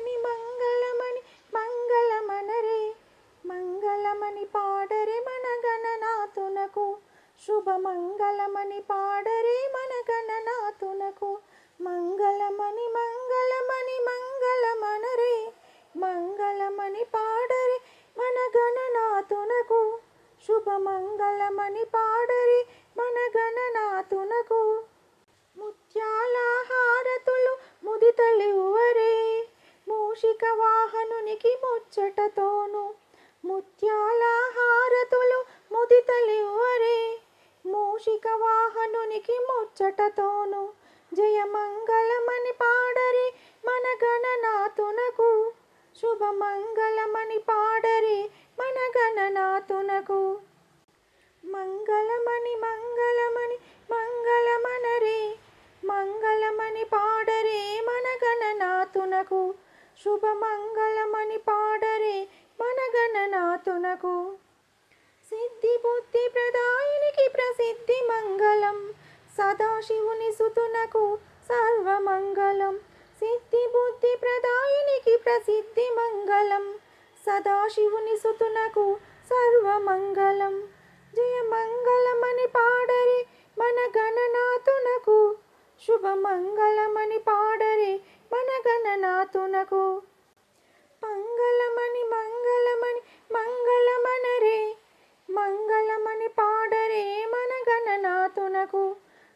మంగళమని మంగళమని మంగళమనరే మంగళమని పాడరే మన గణనాథునకు శుభమంగళమని పాడరే మన గణనాథునకు మంగళమని మంగళమని మంగళమనరే మంగళమని పాడరే మన గణనాథునకు శుభమంగళమని పాడరే మన గణనాథునకు ముత్యాల హారతులు ముదితలివరే మూషిక వాహనునికి ముచ్చటతోను ముత్యాల హారతులు ముదితలివరే మూషిక వాహనునికి ముచ్చటతోను జయమంగళమని పాడరి మన గణనాథునకు. శుభమంగళమని పాడరి మన గణనాథునకు. మంగళమణి మంగళమణి మంగళమనరే. మంగళమణి పాడరే మన గణనాథునకు. శుభమంగళమని పాడరే మన గణనాథునకు సిద్ధి బుద్ధి ప్రదాయునికి ప్రసిద్ధి మంగళం. సదాశివుని సుతునకు సర్వమంగళం. సిద్ధి బుద్ధి ప్రదాయునికి ప్రసిద్ధి మంగళం. సదాశివుని సుతునకు సర్వమంగళం. జయ మంగళమని పాడరే మన గణనాథునకు శుభమంగళమని పాడరే గణనాథునకు మంగళమణి మంగళమణి మంగళమనరే మంగళమణి పాడరే మన గణనాథునకు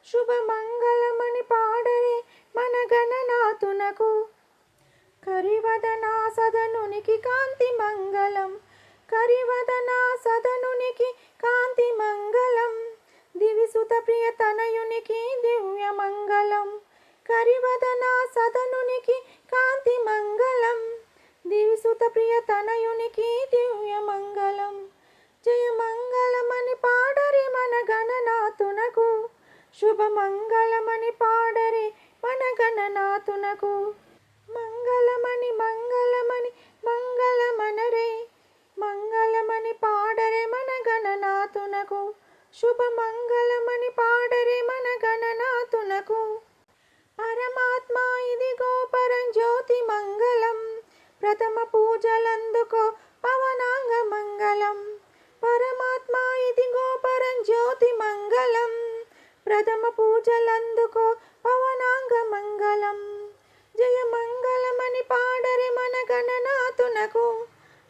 శుభమంగళమని పాడరే మన గణనాథునకు కరివదనా సదనునికి కాంతి మంగళం కరివదనా సదనునికి కాంతి మంగళం దివిసుత ప్రియ తనయునికి దివ్య మంగళం. కరివదనా సదనునికి కాంతి మంగళం దివిసుత ప్రియ తనయునికి దివ్య మంగళం జయ మంగళమని పాడరి మన గణనాథునకు. శుభమంగళమని పాడరి మన గణనాథునకు. మంగళమని మంగళమని మంగళమనరే. మంగళమని పాడరే మన గణనాథునకు. శుభమంగళమని పాడరే మన గణనాథునకు. ప్రథమ పూజలందుకో పవనాంగ మంగళం. పరమాత్మ ఇదిగో పరంజ్యోతి మంగళం. ప్రథమ పూజలందుకో పవనాంగ మంగళం. జయ మంగళమని పాడరి మన గణనాథునకు.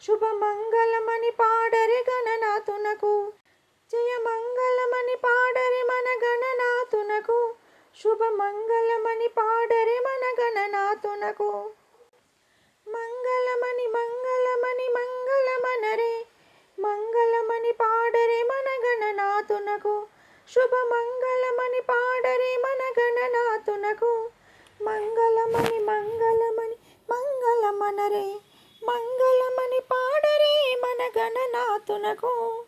శుభమంగళమని పాడరి గణనాథునకు. జయ మంగళమని పాడరి మన గణనాథునకు. శుభమంగళమని పాడరి మన గణనాథునకు. మంగళమని మంగళమని మంగళమనరే. మంగళమని పాడరే మన గణనాథునకు శుభ శుభమంగళమని పాడరే మన గణనాథునకు మంగళమని మంగళమని మంగళమనరే. మంగళమని పాడరే మన గణనాథునకు